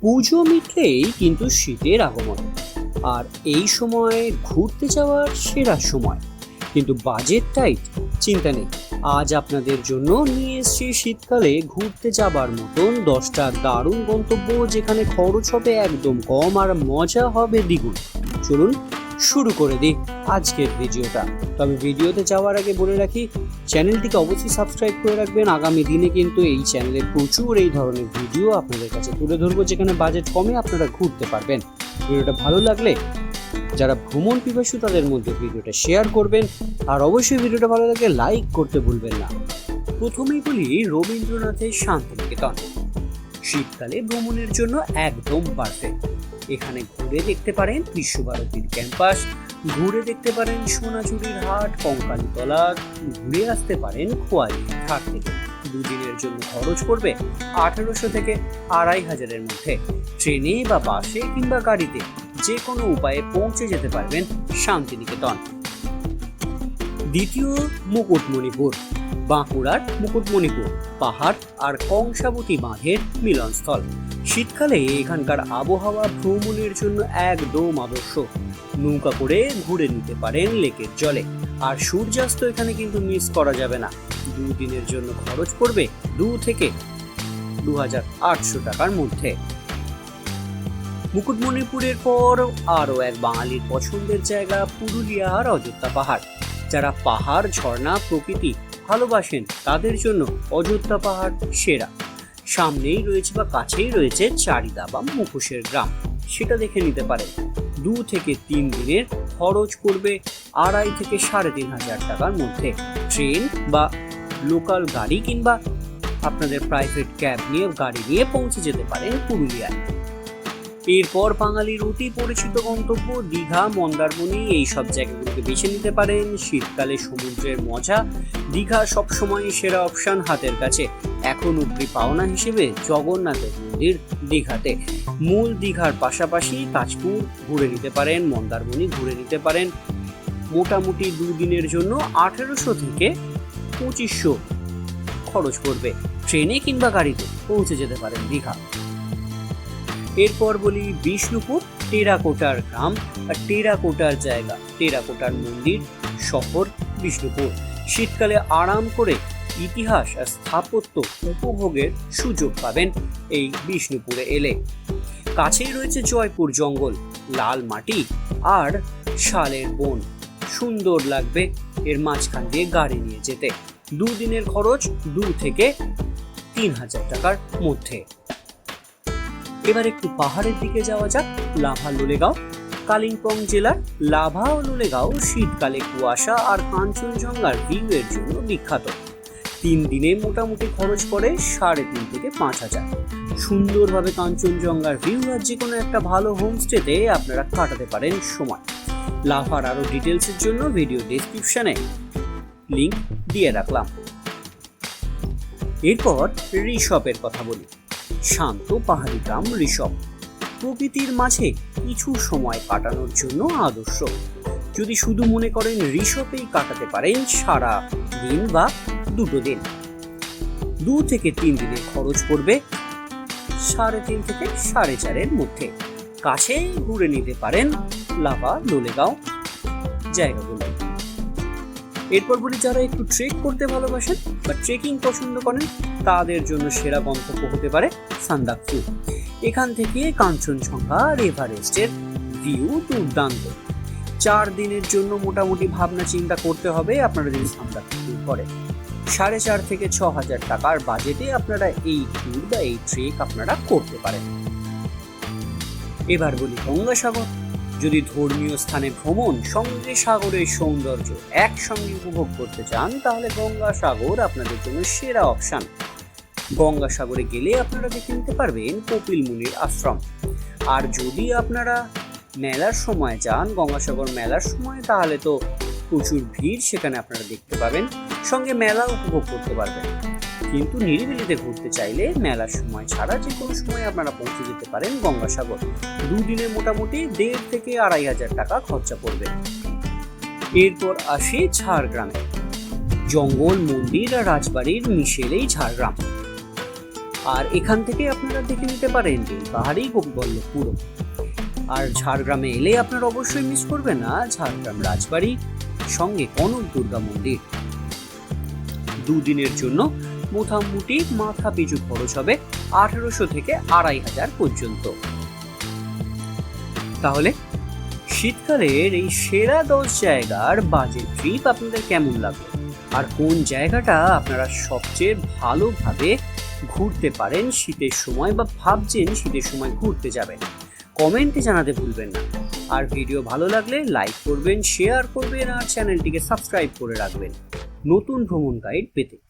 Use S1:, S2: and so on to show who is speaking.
S1: পুজো মিটলেই কিন্তু শীতের আগমন। আর এই সময় ঘুরতে যাওয়ার সেরা সময়। কিন্তু বাজেট টাইট চিন্তা নেই। আজ আপনাদের জন্য নিয়ে এসছি শীতকালে ঘুরতে যাবার মতন দশটা দারুণ গন্তব্য যেখানে খরচ হবে একদম কম আর মজা হবে দ্বিগুণ। চলুন শুরু করে দিই আজকের ভিডিওটা। তবে ভিডিওতে যাওয়ার আগে বলে রাখি, চ্যানেলটিকে অবশ্যই সাবস্ক্রাইব করে রাখবেন। আগামী দিনে কিন্তু এই চ্যানেলে প্রচুর এই ধরনের ভিডিও আপনাদের কাছে তুলে ধরবো, যেখানে বাজেট কমে আপনারা ঘুরতে পারবেন। ভিডিওটা ভালো লাগলে যারা ভ্রমণ পিপাসু, তাদের মধ্যে ভিডিওটা শেয়ার করবেন। আর অবশ্যই ভিডিওটা ভালো লাগলে লাইক করতে ভুলবেন না। প্রথমেই বলি, রবীন্দ্রনাথের শান্তিনিকেতন। শীতকালে ভ্রমণের জন্য একদম পারফেক্ট এখানে ঘুরে দেখতে পারেন বিশ্বভারতীর ক্যাম্পাস, ঘুরে দেখতে পারেন সোনাঝুরির হাট কঙ্কালীতলা ঘুরে আসতে পারেন খোয়ালি ঘাট থেকে। দুদিনের জন্য খরচ পড়বে আঠেরোশো থেকে আড়াই হাজারের মধ্যে। ট্রেনে বা বাসে কিংবা গাড়িতে যে কোনো উপায়ে পৌঁছে যেতে পারবেন শান্তিনিকেতন। দ্বিতীয় মুকুটমণিপুর, বাঁকুড়ার মুকুটমণিপুর, পাহাড় আর কংসাবতী বাঁধের মিলনস্থল। শীতকালে এখানকার আবহাওয়া ভ্রমণের জন্য একদম আদর্শ। নৌকা করে ঘুরে নিতে পারেন লেকের জলে। আর সূর্যাস্ত এখানে কিন্তু মিস করা যাবে না। দুদিনের জন্য খরচ পড়বে দু থেকে দু হাজার আটশো টাকার মধ্যে। মুকুটমণিপুরের পর আরও এক বাঙালির পছন্দের জায়গা পুরুলিয়ার অযোধ্যা পাহাড়। যারা পাহাড়, ঝর্ণা প্রকৃতি ভালোবাসেন তাদের জন্য অযোধ্যা পাহাড় সেরা। সামনেই রয়েছে বা কাছেই রয়েছে চারিদা বা মুখোশের গ্রাম। সেটা দেখে নিতে পারেন। দু থেকে তিন দিনের খরচ করবে আড়াই থেকে সাড়ে তিন হাজার টাকার মধ্যে। ট্রেন বা লোকাল গাড়ি কিংবা আপনাদের প্রাইভেট ক্যাব নিয়ে গাড়ি নিয়ে পৌঁছে যেতে পারেন পুরুলিয়ায়। এরপর বাঙালির অতি পরিচিত গন্তব্য দীঘা, মন্দারমণি এই সব জায়গাগুলোকে বেছে নিতে পারেন শীতকালে সমুদ্রের মজা। দীঘা সবসময় সেরা অপশন হাতের কাছে। এখন অব্দি পাওনা হিসেবে জগন্নাথের মন্দির দীঘাতে। মূল দীঘার পাশাপাশি তাজপুর ঘুরে নিতে পারেন, মন্দারমণি ঘুরে নিতে পারেন। মোটামুটি দুদিনের জন্য আঠেরোশো থেকে পঁচিশশো খরচ পড়বে। ট্রেনে কিংবা গাড়িতে পৌঁছে যেতে পারেন দীঘা। এরপর বলি বিষ্ণুপুর, টেরাকোটার গ্রাম আর টেরাকোটার জায়গা। টেরাকোটার মন্দির শহর বিষ্ণুপুর। শীতকালে আরাম করে ইতিহাস আর স্থাপত্য উপভোগের সুযোগ পাবেন এই বিষ্ণুপুরে এলে। কাছেই রয়েছে জয়পুর জঙ্গল, লাল মাটি আর শালের বন। সুন্দর লাগবে এর মাঝখান দিয়ে গাড়ি নিয়ে যেতে। দুদিনের খরচ দু থেকে তিন হাজার টাকার মধ্যে। এবার একটু পাহাড়ের দিকে যাওয়া যাক, লাভা লোলেগাঁও। কালিম্পং জেলার লাভা ও লোলেগাঁও, শীতকালে কুয়াশা আর কাঞ্চনজঙ্ঘার ভিউ এর জন্য বিখ্যাত। তিন দিনে মোটামুটি খরচ পড়ে সাড়ে তিন থেকে পাঁচ হাজার। সুন্দরভাবে কাঞ্চনজঙ্ঘার ভিউ আর যে কোনো একটা ভালো হোমস্টেতে আপনারা কাটাতে পারেন সময়। লাভার আরও ডিটেলসের জন্য ভিডিও ডেসক্রিপশনে লিংক দিয়ে রাখলাম। এরপর রিসপের কথা বলি। শান্ত পাহাড়ি গ্রাম ঋষভ। প্রকৃতির মাঝে কিছু সময় কাটানোর জন্য আদর্শ। যদি শুধু মনে করেন ঋষভেই কাটাতে পারেন সারা দিন বা দুটো দিন। দু থেকে তিন দিনের খরচ পড়বে সাড়ে তিন থেকে সাড়ে চারের মধ্যে। কাছে ঘুরে নিতে পারেন লাভা লোলেগাঁও। জায়গাগুলো এরপর বলি, যারা একটু ট্রেক করতে ভালোবাসেন বা ট্রেকিং পছন্দ করেন, তাদের জন্য সেরা গন্তব্য হতে পারে সান্দাকফু। এখান থেকে কাঞ্চনজঙ্ঘা আর এভারেস্টের ভিউ দুর্দান্ত। চার দিনের জন্য মোটামুটি ভাবনা চিন্তা করতে হবে আপনারা যদি সান্দাকফু করে সাড়ে চার থেকে ছ হাজার টাকার বাজেটে আপনারা এই ট্যুর বা এই ট্রেক আপনারা করতে পারেন। এবার বলি, গঙ্গাসাগর। যদি ধর্মীয় স্থানে ভ্রমণ সঙ্গে সাগরের সৌন্দর্য একসঙ্গে উপভোগ করতে চান, তাহলে গঙ্গাসাগর আপনাদের জন্য সেরা অপশন। গঙ্গাসাগরে গেলে আপনারা দেখে নিতে পারবেন কপিল মুনির আশ্রম। আর যদি আপনারা মেলার সময় যান গঙ্গাসাগর মেলার সময়, তাহলে তো প্রচুর ভিড়, সেখানে আপনারা দেখতে পাবেন। সঙ্গে মেলা উপভোগ করতে পারবেন। কিন্তু নিরিবিলিতে ঘুরতে চাইলে মেলার সময় ছাড়া যে কোনো সময় আপনারা পৌঁছে যেতে পারেন গঙ্গাসাগর। দুদিনে মোটামুটি দেড় থেকে আড়াই হাজার টাকা খরচা পড়বে। এরপর আসে ঝাড়গ্রামে। জঙ্গল, মন্দির আর রাজবাড়ির মিশেলেই ঝাড়গ্রাম। আর এখান থেকে আপনারা দেখে নিতে পারেন পাহাড়ি গোপীবল্লভপুরও আর ঝাড়গ্রামে এলে আপনারা অবশ্যই মিস করবেন না ঝাড়গ্রাম রাজবাড়ি সঙ্গে কনক দুর্গা মন্দির। দুদিনের জন্য মোটামুটি মাথা পিছু খরচ হবে আঠারোশো থেকে আড়াই হাজার পর্যন্ত। তাহলে শীতকালের এই সেরা দশ জায়গার বাজেট ট্রিপ আপনাদের কেমন লাগল? আর কোন জায়গাটা আপনারা সবচেয়ে ভালোভাবে ঘুরতে পারেন শীতের সময় বা ভাবছেন শীতের সময় ঘুরতে যাবেন? কমেন্টে জানাতে ভুলবেন না। আর ভিডিও ভালো লাগলে লাইক করবেন শেয়ার করবেন, আর চ্যানেলটিকে সাবস্ক্রাইব করে রাখবেন। নতুন ভ্রমণ গাইড পেতে।